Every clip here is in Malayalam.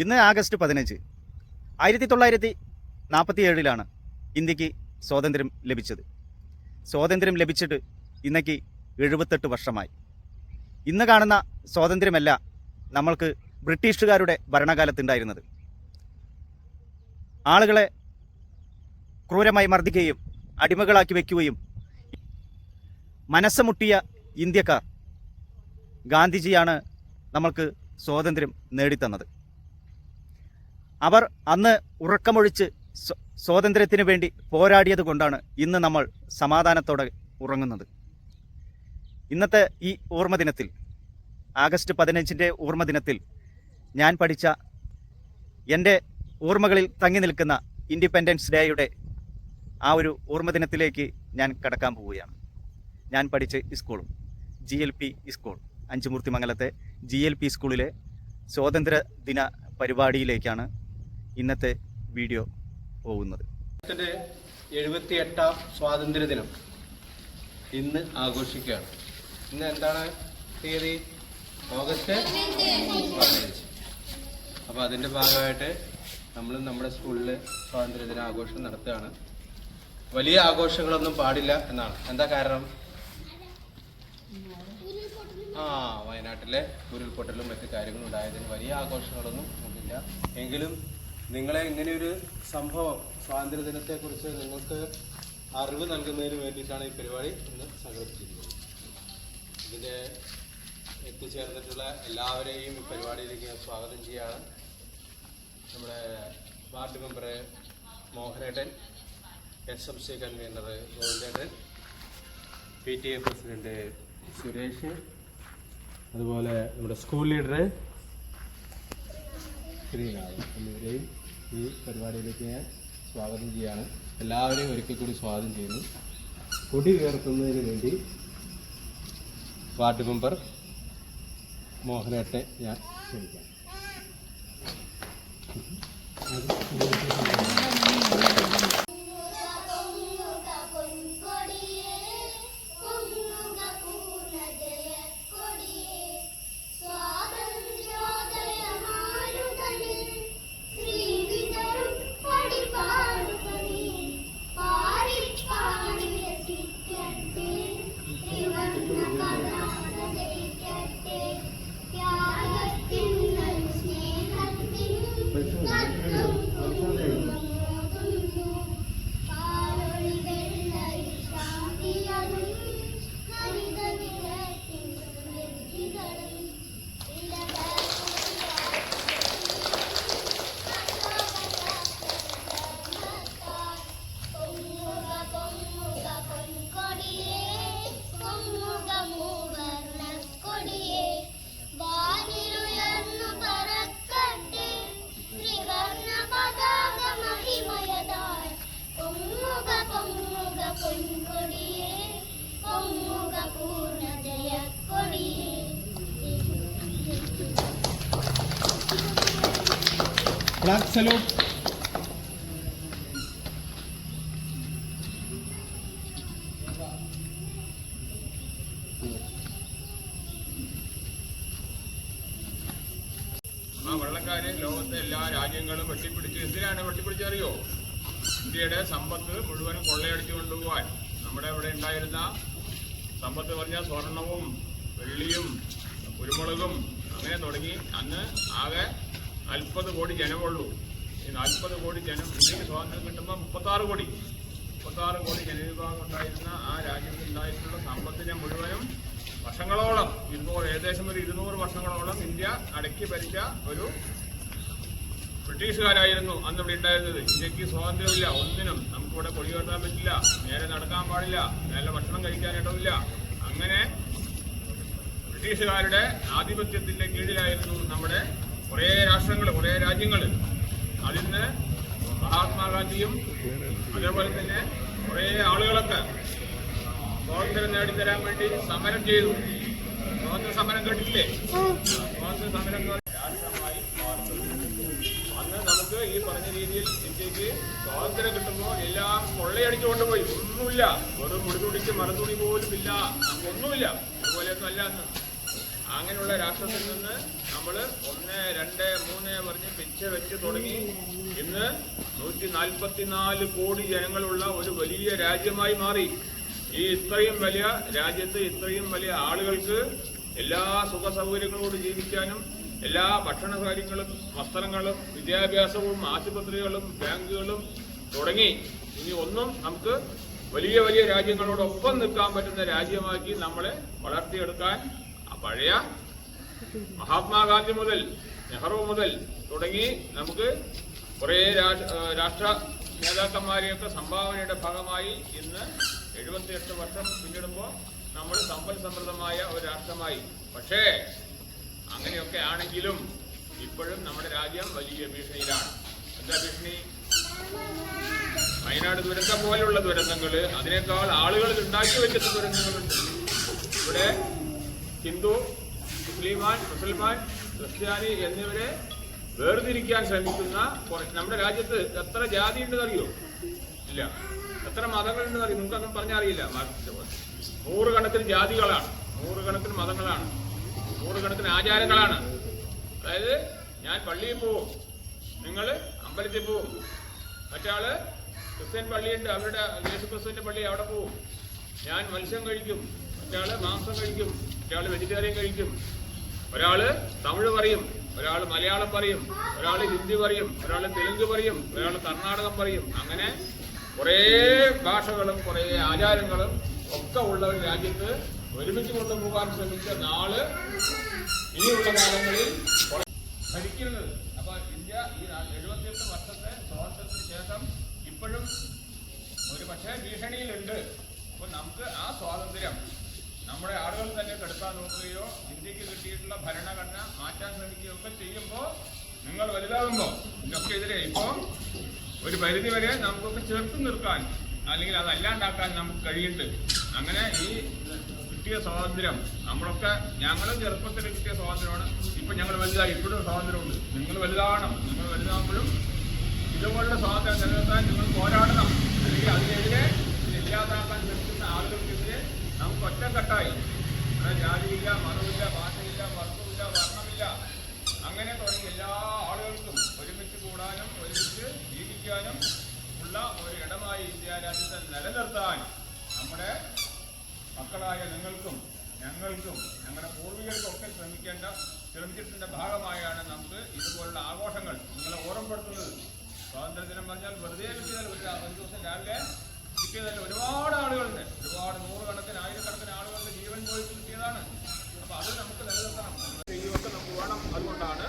ഇന്ന് ആഗസ്റ്റ് പതിനഞ്ച്. ആയിരത്തി തൊള്ളായിരത്തി നാൽപ്പത്തി ഏഴിലാണ് ഇന്ത്യയ്ക്ക് സ്വാതന്ത്ര്യം ലഭിച്ചത്. സ്വാതന്ത്ര്യം ലഭിച്ചിട്ട് ഇന്നേക്ക് എഴുപത്തെട്ട് വർഷമായി. ഇന്ന് കാണുന്ന സ്വാതന്ത്ര്യമല്ല നമ്മൾക്ക് ബ്രിട്ടീഷുകാരുടെ ഭരണകാലത്തുണ്ടായിരുന്നത്. ആളുകളെ ക്രൂരമായി മർദ്ദിക്കുകയും അടിമകളാക്കി വയ്ക്കുകയും മനസ്സമുട്ടിയ ഇന്ത്യക്കാർ ഗാന്ധിജിയാണ് നമ്മൾക്ക് സ്വാതന്ത്ര്യം നേടിത്തന്നത്. അവർ അന്ന് ഉറക്കമൊഴിച്ച് സ്വ- സ്വാതന്ത്ര്യത്തിന് വേണ്ടി പോരാടിയത് കൊണ്ടാണ് ഇന്ന് നമ്മൾ സമാധാനത്തോടെ ഉറങ്ങുന്നത്. ഇന്നത്തെ ഈ ഓർമ്മ ദിനത്തിൽ ആഗസ്റ്റ് പതിനഞ്ചിന്റെ ഓർമ്മ ദിനത്തിൽ ഞാൻ പഠിച്ച എന്റെ ഓർമ്മകളിൽ തങ്ങി നിൽക്കുന്ന ഇൻഡിപെൻഡൻസ് ഡേയുടെ ആ ഒരു ഓർമ്മ ദിനത്തിലേക്ക് ഞാൻ കടക്കാൻ പോവുകയാണ്. ഞാൻ പഠിച്ച സ്കൂളും ജി എൽ പി സ്കൂൾ അഞ്ചുമൂർത്തിമംഗലത്തെ ജി എൽ പി സ്കൂളിലെ സ്വാതന്ത്ര്യ ദിന പരിപാടിയിലേക്കാണ് ഇന്നത്തെ വീഡിയോ പോകുന്നത്. എഴുപത്തി എട്ടാം സ്വാതന്ത്ര്യ ദിനം ഇന്ന് ആഘോഷിക്കുകയാണ്. ഇന്ന് എന്താണ് തീയതി? ഓഗസ്റ്റ് പതിനഞ്ച്. അപ്പോൾ അതിന്റെ ഭാഗമായിട്ട് നമ്മൾ നമ്മുടെ സ്കൂളിൽ സ്വാതന്ത്ര്യ ദിന ആഘോഷം നടത്തുകയാണ്. വലിയ ആഘോഷങ്ങളൊന്നും പാടില്ല എന്നാണ്. എന്താ കാരണം? ആ വയനാട്ടിലെ ഉരുൾപൊട്ടലും മറ്റു കാര്യങ്ങളും ഉണ്ടായതിന് വലിയ ആഘോഷങ്ങളൊന്നും നമുക്കില്ല എങ്കിലും നിങ്ങളെ ഇങ്ങനെയൊരു സംഭവം സ്വാതന്ത്ര്യ ദിനത്തെക്കുറിച്ച് നിങ്ങൾക്ക് അറിവ് നൽകുന്നതിന് വേണ്ടിയിട്ടാണ് ഈ പരിപാടി ഇന്ന് സംഘടിപ്പിച്ചിരിക്കുന്നത്. ഇതിന്റെ എത്തിച്ചേർന്നിട്ടുള്ള എല്ലാവരെയും ഈ പരിപാടിയിലേക്ക് സ്വാഗതം ചെയ്യാണ് നമ്മുടെ വാർഡ് മെമ്പർ മോഹനേട്ടൻ S M C convener ഗോവിന്ദേട്ടൻ P T A president Suresh അതുപോലെ നമ്മുടെ സ്കൂൾ ലീഡർ ശ്രീനാഥ് എന്നിവരെയും ഈ പരിപാടിയിലേക്ക് ഞാൻ സ്വാഗതം ചെയ്യാണ്. എല്ലാവരെയും ഒരിക്കൽ കൂടി സ്വാഗതം ചെയ്യുന്നു. കൊടി ഉയർത്തുന്നതിന് വേണ്ടി വാർഡ് മെമ്പർ മോഹനേട്ടെ ഞാൻ ക്ഷണിക്കാം. ഫ്ലാഗ് സല്യൂട്ട് ആ ലോകത്തെ എല്ലാ രാജ്യങ്ങളും വെട്ടിപ്പിടിച്ച് എന്തിനാണ് വെട്ടിപ്പിടിച്ചറിയോ ഇന്ത്യയുടെ സമ്പത്ത് മുഴുവനും കൊള്ളയടിച്ചു കൊണ്ടുപോകാൻ നമ്മുടെ ഇവിടെ ഉണ്ടായിരുന്ന സമ്പത്ത് പറഞ്ഞാൽ സ്വർണവും വെള്ളിയും കുരുമുളകും അങ്ങനെ തുടങ്ങി. അന്ന് ആകെ നാൽപ്പത് കോടി ജനമുള്ളൂ. ഈ നാൽപ്പത് കോടി ജനം ഇന്ത്യയ്ക്ക് സ്വാതന്ത്ര്യം കിട്ടുമ്പോൾ മുപ്പത്താറ് കോടി. മുപ്പത്താറ് കോടി ജനവിഭാഗം ഉണ്ടായിരുന്ന ആ രാജ്യത്ത് ഉണ്ടായിട്ടുള്ള സമ്പത്തിനെ മുഴുവനും വർഷങ്ങളോളം ഇരുന്നൂറ് ഏകദേശം ഒരു ഇരുന്നൂറ് വർഷങ്ങളോളം ഇന്ത്യ അടക്കി ഭരിച്ച ഒരു ബ്രിട്ടീഷുകാരായിരുന്നു അന്ന് ഇവിടെ ഉണ്ടായിരുന്നത്. ഇന്ത്യയ്ക്ക് സ്വാതന്ത്ര്യമില്ല. ഒന്നിനും നമുക്കിവിടെ കൊടി കയറ്റാൻ പറ്റില്ല. നേരെ നടക്കാൻ പാടില്ല. നല്ല ഭക്ഷണം കഴിക്കാനായിട്ടില്ല അങ്ങനെ ബ്രിട്ടീഷുകാരുടെ ആധിപത്യത്തിന്റെ കീഴിലായിരുന്നു നമ്മുടെ കുറേ രാഷ്ട്രങ്ങൾ കുറേ രാജ്യങ്ങൾ അതിൽ നിന്ന് മഹാത്മാഗാന്ധിയും അതേപോലെ തന്നെ കുറേ ആളുകളൊക്കെ സ്വാതന്ത്ര്യം നേടിത്തരാൻ വേണ്ടി സമരം ചെയ്തു. സ്വാതന്ത്ര്യ സമരം കേട്ടിട്ടില്ലേ? സ്വാതന്ത്ര്യ സമരം രാഷ്ട്രമായി അന്ന് നമുക്ക് ഈ പറഞ്ഞ രീതിയിൽ ഇന്ത്യയ്ക്ക് സ്വാതന്ത്ര്യം കിട്ടുമ്പോൾ എല്ലാം കൊള്ളയടിച്ചു കൊണ്ടുപോയി ഒന്നുമില്ല. വെറും മുടിതുടിക്ക് മറുതുണി പോലും ഇല്ല ഒന്നുമില്ല. അതുപോലെയൊന്നും അല്ല അങ്ങനെയുള്ള രാഷ്ട്രത്തിൽ നിന്ന് നമ്മൾ ഒന്ന് രണ്ട് മൂന്ന് പറഞ്ഞ് പിച്ച് വെച്ച് തുടങ്ങി. ഇന്ന് നൂറ്റി നാൽപ്പത്തിനാല് കോടി ജനങ്ങളുള്ള ഒരു വലിയ രാജ്യമായി മാറി. ഈ ഇത്രയും വലിയ രാജ്യത്ത് ഇത്രയും വലിയ ആളുകൾക്ക് എല്ലാ സുഖ സൗകര്യങ്ങളോട് ജീവിക്കാനും എല്ലാ ഭക്ഷണ കാര്യങ്ങളും വസ്ത്രങ്ങളും വിദ്യാഭ്യാസവും ആശുപത്രികളും ബാങ്കുകളും തുടങ്ങി. ഇനി ഒന്നും നമുക്ക് വലിയ വലിയ രാജ്യങ്ങളോടൊപ്പം നിൽക്കാൻ പറ്റുന്ന രാജ്യമാക്കി നമ്മളെ വളർത്തിയെടുക്കാൻ പഴയ മഹാത്മാഗാന്ധി മുതൽ നെഹ്റു മുതൽ തുടങ്ങി നമുക്ക് കുറേ രാഷ്ട്ര നേതാക്കന്മാരെയൊക്കെ സംഭാവനയുടെ ഭാഗമായി ഇന്ന് എഴുപത്തിയെട്ട് വർഷം പിന്നിടുമ്പോൾ നമ്മൾ സമ്പൽ സമൃദ്ധമായ ഒരു രാഷ്ട്രമായി. പക്ഷേ അങ്ങനെയൊക്കെ ആണെങ്കിലും ഇപ്പോഴും നമ്മുടെ രാജ്യം വലിയ ഭീഷണിയിലാണ്. എന്താ ഭീഷണി? വയനാട് ദുരന്തം പോലെയുള്ള ദുരന്തങ്ങൾ അതിനേക്കാൾ ആളുകൾ ഉണ്ടാക്കി വെച്ചിട്ട് ദുരന്തങ്ങളുണ്ട്. ഇവിടെ ഹിന്ദു മുസ്ലിമാൻ മുസൽമാൻ ക്രിസ്ത്യാനി എന്നിവരെ വേർതിരിക്കാൻ ശ്രമിക്കുന്ന നമ്മുടെ രാജ്യത്ത് എത്ര ജാതി ഉണ്ടെന്ന് അറിയോ? ഇല്ല. എത്ര മതങ്ങളുണ്ടെന്ന് അറിയോ? അങ്ങനെ പറഞ്ഞറിയില്ല. നൂറുകണക്കിന് ജാതികളാണ്. നൂറുകണക്കിന് മതങ്ങളാണ്. നൂറുകണക്കിന് ആചാരങ്ങളാണ്. അതായത് ഞാൻ പള്ളിയിൽ പോവും. നിങ്ങൾ അമ്പലത്തിൽ പോവും. മറ്റാൾ ക്രിസ്ത്യൻ പള്ളിയുണ്ട്. അവരുടെ യേശു ക്രിസ്തുവിന്റെ പള്ളി അവിടെ പോവും. ഞാൻ മത്സ്യം കഴിക്കും. മറ്റാൾ മാംസം കഴിക്കും. മറ്റാൾ വെജിറ്റേറിയൻ കഴിക്കും. ഒരാൾ തമിഴ് പറയും. ഒരാൾ മലയാളം പറയും. ഒരാൾ ഹിന്ദി പറയും. ഒരാൾ തെലുങ്ക് പറയും. ഒരാൾ കർണാടകം പറയും. അങ്ങനെ കുറേ ഭാഷകളും കുറേ ആചാരങ്ങളും ഒക്കെ ഉള്ള ഒരു രാജ്യത്ത് ഒരുമിച്ച് കൊണ്ടുപോകാൻ ശ്രമിച്ച നാൾ ഇനിയുള്ള കാലങ്ങളിൽ ഭരിക്കുന്നത്. അപ്പൊ ഇന്ത്യ ഈ എഴുപത്തിയെട്ട് വർഷത്തെ സ്വാതന്ത്ര്യത്തിന് ശേഷം ഇപ്പോഴും ഒരു പക്ഷേ ഭീഷണിയിലുണ്ട്. അപ്പൊ നമുക്ക് ആ സ്വാതന്ത്ര്യം നമ്മുടെ ആളുകൾ തന്നെ കെടുത്താൻ നോക്കുകയോ ഇന്ത്യയ്ക്ക് കിട്ടിയിട്ടുള്ള ഭരണഘടന മാറ്റാൻ ശ്രമിക്കുകയോ ഒക്കെ ചെയ്യുമ്പോൾ നിങ്ങൾ വലുതാകുമ്പോൾ ഇതൊക്കെ എതിരെ ഇപ്പോ ഒരു പരിധി വരെ നമുക്കൊക്കെ ചേർത്ത് നിർത്താൻ അല്ലെങ്കിൽ അതല്ലാണ്ടാക്കാൻ നമുക്ക് കഴിയുന്നുണ്ട് അങ്ങനെ ഈ കിട്ടിയ സ്വാതന്ത്ര്യം നമ്മളൊക്കെ ഞങ്ങളും ചെറുപ്പത്തിൽ കിട്ടിയ സ്വാതന്ത്ര്യമാണ്. ഇപ്പൊ ഞങ്ങൾ വലുതായി ഇപ്പോഴും സ്വാതന്ത്ര്യമുണ്ട്. നിങ്ങൾ വലുതാവണം. നിങ്ങൾ വലുതാകുമ്പോഴും ഇതുപോലുള്ള സ്വാതന്ത്ര്യം നിലനിർത്താൻ നിങ്ങൾ പോരാടണം. അല്ലെങ്കിൽ അതിനെതിരെ ഇല്ലാതാക്കാൻ ശ്രമിക്കുന്ന ആളുകൾക്കെതിരെ നമുക്ക് ഒറ്റക്കെട്ടായി ഇവിടെ ജാതിയില്ല മതമില്ല ഭാഷയില്ല വർഗമില്ല വർണമില്ല. അങ്ങനെ തുടങ്ങി എല്ലാ ആളുകൾക്കും ഒരുമിച്ച് കൂടാനും ഒരുമിച്ച് ജീവിക്കാനും ഉള്ള ഒരു ഇടമായി ഇന്ത്യ രാജ്യത്തെ നിലനിർത്താൻ നമ്മുടെ മക്കളായ നിങ്ങൾക്കും ഞങ്ങൾക്കും ഞങ്ങളുടെ പൂർവികർക്കൊക്കെ ശ്രമിക്കേണ്ട ശ്രമിച്ചിട്ടിന്റെ ഭാഗമായാണ് നമുക്ക് ഇതുപോലുള്ള ആഘോഷങ്ങൾ നിങ്ങളെ ഓർമ്മപ്പെടുത്തുന്നത്. സ്വാതന്ത്ര്യദിനം പറഞ്ഞാൽ വെറുതെ ഒരു ദിവസം രാവിലെ കിട്ടിയതല്ല ഒരുപാട് ആളുകളുണ്ട്. ഒരുപാട് നൂറുകണക്കിന് ആയിരക്കണക്കിന് ആളുകളുടെ ജീവൻ പോയി കിട്ടിയതാണ് അപ്പൊ അത് നമുക്ക് നിലനിർത്തണം. ഇതൊക്കെ നമുക്ക് വേണം. അതുകൊണ്ടാണ്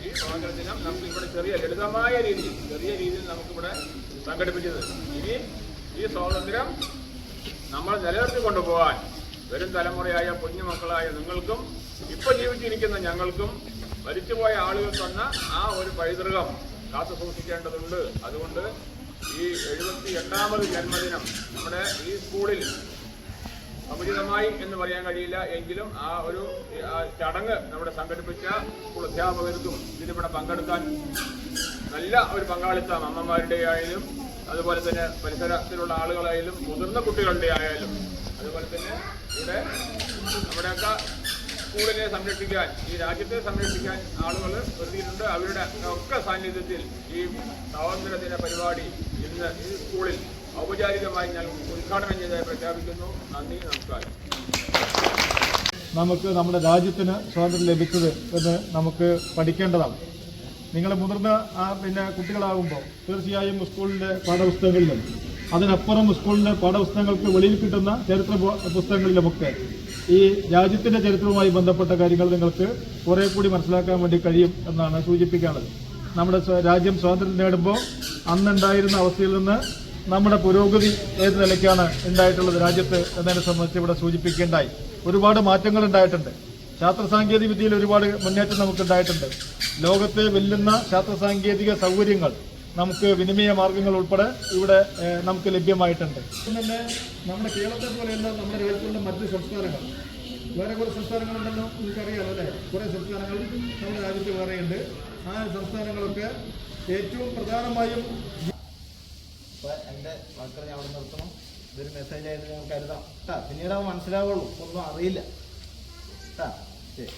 ഈ സ്വാതന്ത്ര്യദിനം നമുക്ക് ഇവിടെ ചെറിയ ലളിതമായ രീതിയിൽ ചെറിയ രീതിയിൽ നമുക്കിവിടെ സംഘടിപ്പിച്ചത്. ഇനി ഈ സ്വാതന്ത്ര്യം നമ്മൾ നിലനിർത്തി കൊണ്ടുപോകാൻ വരും തലമുറയായ കുഞ്ഞുമക്കളായ നിങ്ങൾക്കും ഇപ്പൊ ജീവിച്ചിരിക്കുന്ന ഞങ്ങൾക്കും മരിച്ചുപോയ ആളുകൾ തന്ന ആ ഒരു പൈതൃകം കാത്തു സൂക്ഷിക്കേണ്ടതുണ്ട് അതുകൊണ്ട് ഈ എഴുപത്തി എട്ടാമത് ജന്മദിനം നമ്മുടെ ഈ സ്കൂളിൽ സമുചിതമായി എന്ന് പറയാൻ കഴിയില്ല. എങ്കിലും ആ ഒരു ചടങ്ങ് നമ്മുടെ സംഘടിപ്പിച്ച സ്കൂൾ അധ്യാപകർക്കും ഇതിലിവിടെ പങ്കെടുക്കാൻ നല്ല ഒരു പങ്കാളിത്തം അമ്മമാരുടെ ആയാലും അതുപോലെ തന്നെ പരിസരത്തിലുള്ള ആളുകളായാലും മുതിർന്ന കുട്ടികളുടെ ആയാലും. അതുപോലെ തന്നെ ഇവിടെ നമ്മുടെയൊക്കെ സ്കൂളിനെ സംരക്ഷിക്കാൻ ഈ രാജ്യത്തെ സംരക്ഷിക്കാൻ ആളുകൾ എത്തിയിട്ടുണ്ട് അവരുടെ ഒക്കെ സാന്നിധ്യത്തിൽ ഈ സ്വാതന്ത്ര്യ ദിന പരിപാടി ഇന്ന് ഈ സ്കൂളിൽ ഔപചാരികമായി ഞാൻ ഉദ്ഘാടനം ചെയ്തതായി പ്രഖ്യാപിക്കുന്നു. നന്ദി നമസ്കാരം. നമുക്ക് നമ്മുടെ രാജ്യത്തിന് സ്വാതന്ത്ര്യം ലഭിച്ചത് എന്ന് നമുക്ക് പഠിക്കേണ്ടതാണ്. നിങ്ങൾ മുതിർന്ന ആ പിന്നെ കുട്ടികളാകുമ്പോൾ തീർച്ചയായും സ്കൂളിന്റെ പാഠപുസ്തകങ്ങളിലും അതിനപ്പുറം സ്കൂളിന്റെ പാഠപുസ്തകങ്ങൾക്ക് വെളിയിൽ കിട്ടുന്ന ചരിത്ര പുസ്തകങ്ങളിലുമൊക്കെ ഈ രാജ്യത്തിന്റെ ചരിത്രവുമായി ബന്ധപ്പെട്ട കാര്യങ്ങൾ നിങ്ങൾക്ക് കുറേ കൂടി മനസ്സിലാക്കാൻ വേണ്ടി കഴിയും എന്നാണ് സൂചിപ്പിക്കാനുള്ളത്. നമ്മുടെ രാജ്യം സ്വാതന്ത്ര്യം നേടുമ്പോൾ അന്നുണ്ടായിരുന്ന അവസ്ഥയിൽ നിന്ന് നമ്മുടെ പുരോഗതി ഏത് നിലയ്ക്കാണ് ഉണ്ടായിട്ടുള്ളത് രാജ്യത്ത് എന്നതിനെ സംബന്ധിച്ച് ഇവിടെ സൂചിപ്പിക്കേണ്ടായി. ഒരുപാട് മാറ്റങ്ങൾ ഉണ്ടായിട്ടുണ്ട്. ശാസ്ത്ര സാങ്കേതിക വിദ്യയിൽ ഒരുപാട് മുന്നേറ്റം നമുക്ക് ഉണ്ടായിട്ടുണ്ട് ലോകത്തെ വെല്ലുന്ന ശാസ്ത്ര സാങ്കേതിക സൗകര്യങ്ങൾ നമുക്ക് വിനിമയ മാർഗങ്ങൾ ഉൾപ്പെടെ ഇവിടെ നമുക്ക് ലഭ്യമായിട്ടുണ്ട്. തന്നെ നമ്മുടെ കേരളത്തെ പോലെയല്ല നമ്മുടെ രാജ്യത്തുള്ള മറ്റ് സംസ്ഥാനങ്ങൾ. വേറെ കുറേ സംസ്ഥാനങ്ങളുണ്ടല്ലോ നമുക്കറിയാം അല്ലേ? കുറേ സംസ്ഥാനങ്ങൾ നമ്മുടെ രാജ്യത്ത് വേറെയുണ്ട്. സംസ്ഥാനങ്ങളൊക്കെ ഏറ്റവും പ്രധാനമായും എന്റെ വാക്കുകൾ ഞാൻ അവിടെ നിർത്തണം. ഇതൊരു മെസ്സേജ് ആയിട്ട് ഞാൻ കരുതാം. കേട്ടാ പിന്നീട് അത് മനസ്സിലാവുള്ളൂ. ഒന്നും അറിയില്ല. കേട്ടാ ശരി.